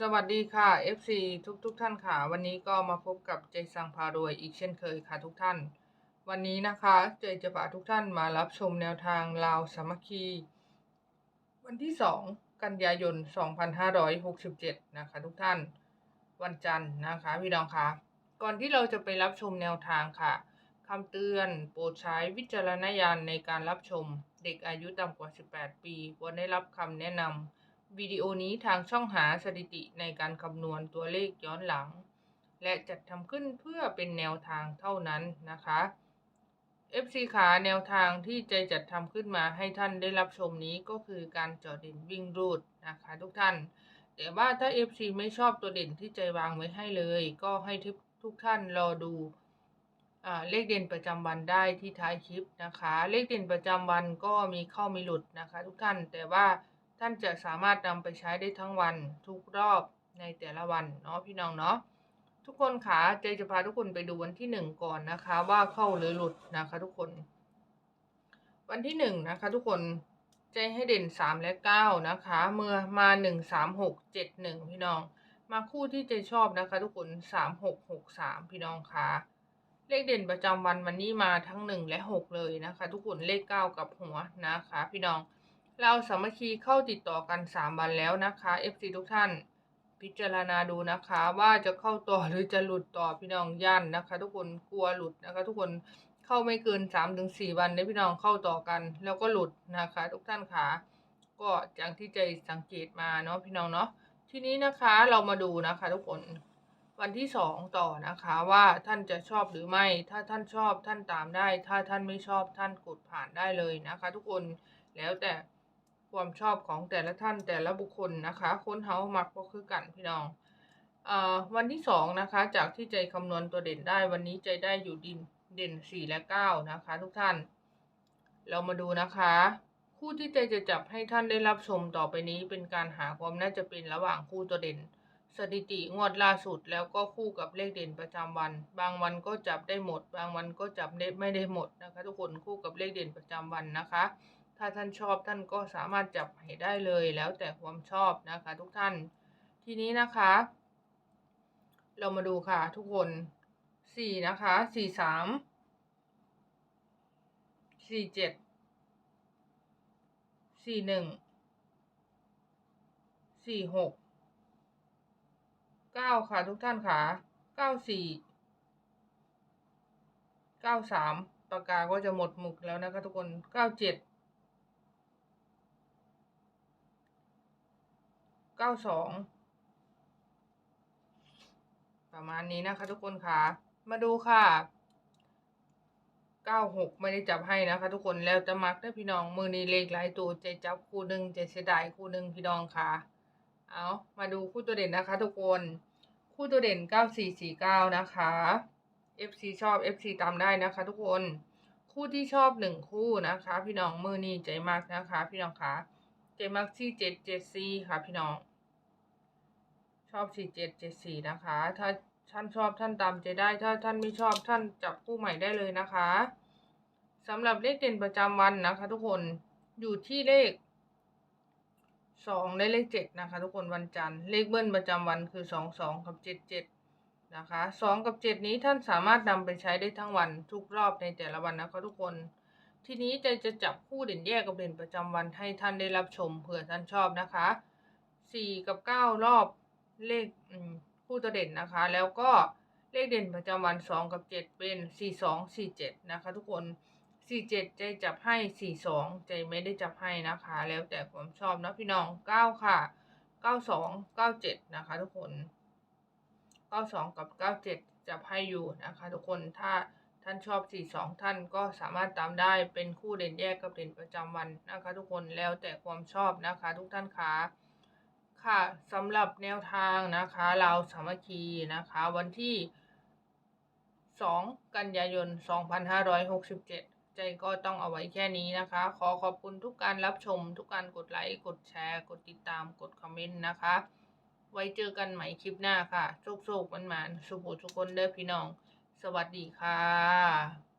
สวัสดีค่ะ FC ทุกทุกๆท่านค่ะ วันนี้ก็มาพบกับเจสังพารวยอีกเช่นเคยค่ะทุกท่าน วันนี้นะคะเจจะพาทุกท่านมารับชมแนวทางลาวสามัคคี วันที่ 2 กันยายน 2567 นะคะ ทุกท่านวันจันทร์นะคะ พี่น้องคะก่อนที่เราจะไปรับชมแนวทางค่ะคำเตือนโปรดใช้วิจารณญาณในการรับชมเด็กอายุต่ำกว่า 18 ปีควรได้รับคำแนะนำ วิดีโอนี้ทางช่องหาสถิติในการคำนวณตัวเลขย้อนหลัง และจัดทำขึ้นเพื่อเป็นแนวทางเท่านั้นนะคะ FC ขาแนวทางที่ใจจัดทำขึ้นมาให้ท่านได้รับชมนี้ก็คือการเจอเด่นวิ่งรูดนะคะทุกท่าน แต่ว่าถ้า FC ไม่ชอบตัวเด่นที่ใจวางไว้ให้เลย ก็ให้ทุกทุกท่านรอดูอ่าเลขเด่นประจำวันได้ที่ท้ายคลิปนะคะ เลขเด่นประจำวันก็มีเข้ามีหลุดนะคะ ทุกท่านแต่ว่า ท่านจะสามารถนำไปใช้ได้ทั้งวันทุกรอบในแต่ละวันเนาะพี่น้องเนาะทุกคนขาเจจะพาทุกคนไปดูวันที่หนึ่งก่อนนะคะ ว่าเข้าหรือหลุดนะคะทุกคน วันที่หนึ่งนะคะทุกคนใจให้เด่นสามและเก้านะคะ เมื่อมาหนึ่งสามหกเจ็ดหนึ่งพี่น้อง มาคู่ที่ใจชอบนะคะ ทุกคนสามหกหกสามพี่น้องคะเลขเด่นประจำวันวันนี้มาทั้งหนึ่งและหกเลยนะคะ ทุกคนเลขเก้ากับหัวนะคะ พี่น้อง เราสามัคคีเข้าติดต่อกัน 3 วันแล้วนะคะ FC ทุกท่าน พิจารณาดูนะคะ ว่าจะเข้าต่อหรือจะหลุดต่อพี่น้องย่านนะคะ ทุกคนกลัวหลุดนะคะ ทุกคนเข้าไม่เกิน 3-4ถึงวันได้พี่น้องเข้าต่อกัน แล้วก็หลุดนะคะ ทุกท่านค่ะก็อย่างที่ใจสังเกตมาเนาะพี่น้องเนาะทีนี้นะคะเรามาดูนะคะ ทุกคนวันที่สองต่อนะคะว่าท่านจะชอบหรือไม่ ถ้าท่านชอบท่านตามได้ ถ้าท่านไม่ชอบท่านกดผ่านได้เลยนะคะ ทุกคนแล้วแต่ ความชอบของแต่ละท่านแต่ละบุคคลนะคะค้นเฮามักก็คือกันพี่น้องอวันที่สองนะคะ จากที่ใจคำนวณตัวเด่นได้วันนี้ใจได้อยู่ดินเด่นสี่และเก้านะคะ ทุกท่าน เรามาดูนะคะ คู่ที่ใจจะจับให้ท่านได้รับชมต่อไปนี้ เป็นการหาความน่าจะเป็นระหว่างคู่ตัวเด่น สถิติงวดล่าสุดแล้วก็คู่กับเลขเด่นประจำวัน บางวันก็จับได้หมด บางวันก็จับได้ไม่ได้หมดนะคะ ทุกคนคู่กับเลขเด่นประจำวันนะคะ ถ้าท่านชอบท่านก็สามารถจับให้ได้เลยแล้วแต่ความชอบนะคะ ทุกท่าน ทีนี้นะคะ เรามาดูค่ะ ทุกคนสี่นะคะสี่สามสี่เจ็ดสี่หนึ่งสี่หกเก้าค่ะทุกท่านค่ะเก้าสี่เก้าสามปากกาก็จะหมดหมุกแล้วนะคะทุกคนเก้าเจ็ด เก้าสองประมาณนี้นะคะ ทุกคนค่ะ มาดูค่ะเก้าหกไม่ได้จับให้นะคะ ทุกคนแล้วจะมักได้พี่น้องมือนี้เลขหลายตัวจจับคู่หนึ่งจเสียดายคู่หนึ่งพี่น้องค่ะ เอามาดูคู่ตัวเด่นนะคะ ทุกคนคู่ตัวเด่นเก้าสี่สี่เก้านะคะ FC ชอบ FC ตามได้นะคะ ทุกคน คู่ที่ชอบหนึ่งคู่นะคะ พี่น้องมือนี้ใจมากนะคะ พี่น้องค่ะ ใจมากที่เจ็ดเจ็ดสี่ค่ะพี่น้อง ชอบสี่เจ็ดเจ็ดสี่นะคะ ถ้าท่านชอบท่านตามใจได้ ถ้าท่านไม่ชอบท่านจับคู่ใหม่ได้เลยนะคะสำหรับเลขเด่นประจำวันนะคะ ทุกคนอยู่ที่เลขสองและเลขเจ็ดนะคะ ทุกคนวันจันทร์เลขเบิ้ลประจำวันคือสองสองกับเจ็ดเจ็ดนะคะสองกับเจ็ดนี้ท่านสามารถนำไปใช้ได้ทั้งวันทุกรอบในแต่ละวันนะคะทุกคน ทีนี้จะจะจับคู่เด่นแยกกับเด่นประจำวันให้ท่านได้รับชมเผื่อท่านชอบนะคะสี่กับเก้ารอบเลขคู่ตัวเด่นนะคะ แล้วก็เลขเด่นประจำวันสองกับเจ็ดเป็นสี่สองสี่เจ็ดนะคะ ทุกคนสี่เจ็ดใจจับให้สี่สองใจไม่ได้จับให้นะคะ แล้วแต่ความชอบนะพี่น้องเก้าค่ะเก้าสองเก้าเจ็ดนะคะ ทุกคนเก้าสองกับเก้าเจ็ดจับให้อยู่นะคะ ทุกคนถ้า ท่านชอบ 42 ท่านก็สามารถตามได้เป็นคู่เด่นแยกกับเด่นประจำวันนะคะ ทุกคนแล้วแต่ความชอบนะคะ ทุกท่านคะค่ะสำหรับแนวทางนะคะเราสามัคคีนะคะ วันที่ 2 กันยายน 2567 ใจก็ต้องเอาไว้แค่นี้นะคะ ขอขอบคุณทุกการรับชม ทุกการกดไลค์ กดแชร์ กดติดตาม กดคอมเมนต์นะคะ ไว้เจอกันใหม่คลิปหน้าค่ะโชคๆมันๆสุขทุกคนเด้อพี่น้อง สวัสดีค่ะ